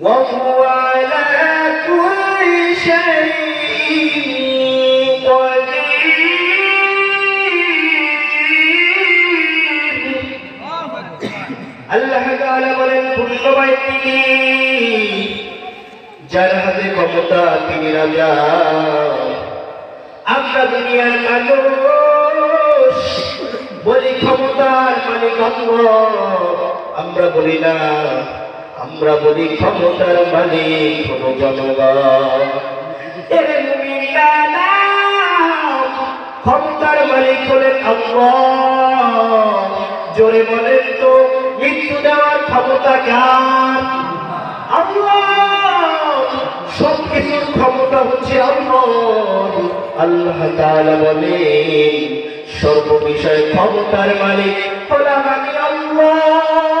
وهو على كل شيء قدير আল্লাহ তাআলা বলেন পুণ্যবাই তিনি যার হাতে ক্ষমতা তিনি রাজা আমরা দুনিয়ার মানুষ বলি ক্ষমতার মালিক আল্লাহ আমরা বলি না আমরা বলি ক্ষমতার মালিক হলো জনগণ ক্ষমতার মালিক হলেন আল্লাহ। জোরে বলেন তো, মৃত্যু দেওয়ার ক্ষমতা কার? আল্লাহ। সব কিছুর ক্ষমতা হচ্ছে আল্লাহ। আল্লাহ তাআলা বলেন সর্ব বিষয়ে ক্ষমতার মালিক হলাম আমি আল্লাহ।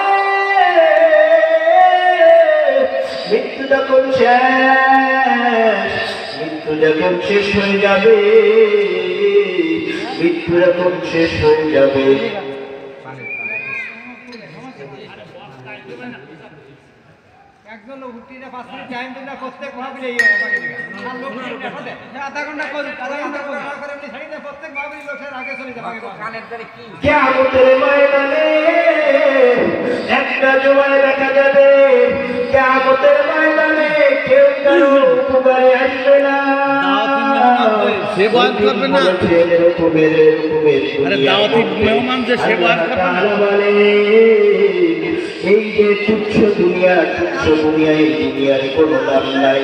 শেষ। মৃত্যু যখন শেষ হয়ে যাবে মৃত্যু যখন শেষ হয়ে যাবে। একজন লোক উঠিয়ে পাঁচ মিনিট টাইম দিন না প্রত্যেক লোক আধা ঘণ্টা ঘণ্টা করে ছাড়ি প্রত্যেক লোকের আগে চলে যাবে। ময়দানে একটা জোয়ার দেখা যাবে। ময়দানে এই যে তুচ্ছ দুনিয়া তুচ্ছ দুনিয়ার কোনো দাম নাই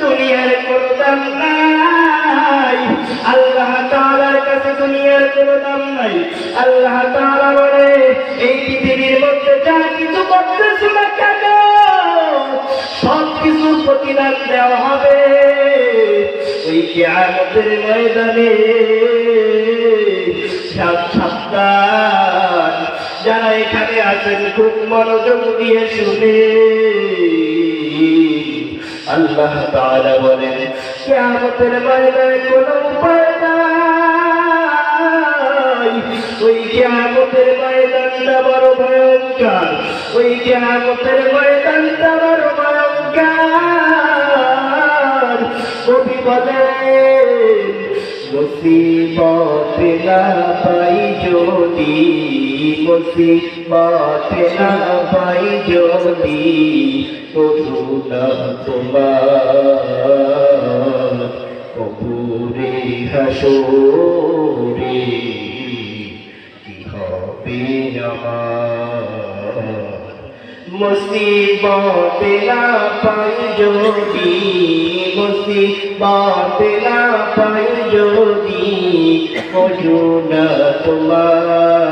দুনিয়ার কোনো দাম নাই আল্লাহ তাআলার কাছে দুনিয়ার কোনো দাম নাই আল্লাহ তাআলা বলে এই পৃথিবীর মধ্যে যা কিছু করতেছো না কেন? প্রতিদান দেওয়া হবে। ওই কিয়ামতের ময়দানে সাবধান যারা এখানে আছেন, খুব মনোযোগ দিয়ে শুনে। আল্লাহ তাআলা বলেন, কিয়ামতের ময়দানে কোনো উপায় নাই। ওই কিয়ামতের ময়দানটা বড় ভয়ঙ্কর। ওই কিয়ামতের ময়দানটা বড় ভয়ঙ্কর কবি বলেন মুসিবত না পাই যদি, মুসিবত না পাই যদি করুণা তোমার কবুরে হাসরে, কি হবে আমার? মুসিবত না পাই যদি মুসিবত না পাই যদি করুণা তোমার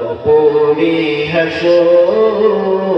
কপরে হাসরে।